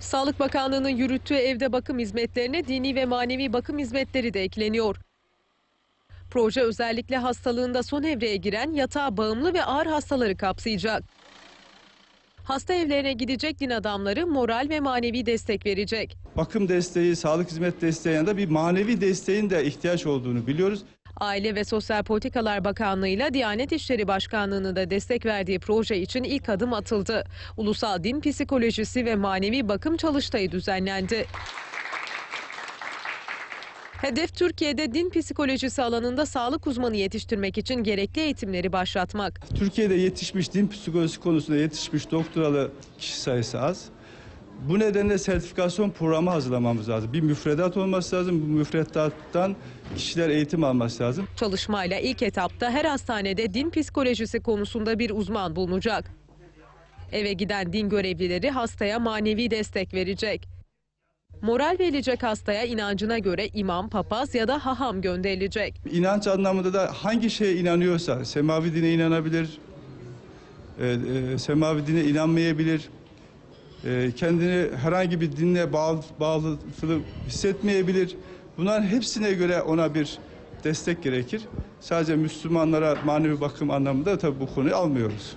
Sağlık Bakanlığı'nın yürüttüğü evde bakım hizmetlerine dini ve manevi bakım hizmetleri de ekleniyor. Proje özellikle hastalığında son evreye giren yatağa bağımlı ve ağır hastaları kapsayacak. Hasta evlerine gidecek din adamları moral ve manevi destek verecek. bakım desteği, sağlık hizmet desteği yanında bir manevi desteğin de ihtiyaç olduğunu biliyoruz. Aile ve Sosyal Politikalar Bakanlığı ile Diyanet İşleri Başkanlığı'nın da destek verdiği proje için ilk adım atıldı. Ulusal Din Psikolojisi ve Manevi Bakım Çalıştayı düzenlendi. Hedef Türkiye'de din psikolojisi alanında sağlık uzmanı yetiştirmek için gerekli eğitimleri başlatmak. Türkiye'de yetişmiş din psikolojisi konusunda yetişmiş doktoralı kişi sayısı az. Bu nedenle sertifikasyon programı hazırlamamız lazım. Bir müfredat olması lazım. Bu müfredattan kişiler eğitim alması lazım. Çalışmayla ilk etapta her hastanede din psikolojisi konusunda bir uzman bulunacak. Eve giden din görevlileri hastaya manevi destek verecek. Moral verilecek hastaya inancına göre imam, papaz ya da haham gönderilecek. İnanç anlamında da hangi şeye inanıyorsa, semavi dine inanabilir, e, e, semavi dine inanmayabilir, e, kendini herhangi bir dinle bağlı, bağlantılı hissetmeyebilir. Bunların hepsine göre ona bir destek gerekir. Sadece Müslümanlara manevi bakım anlamında tabii bu konuyu almıyoruz.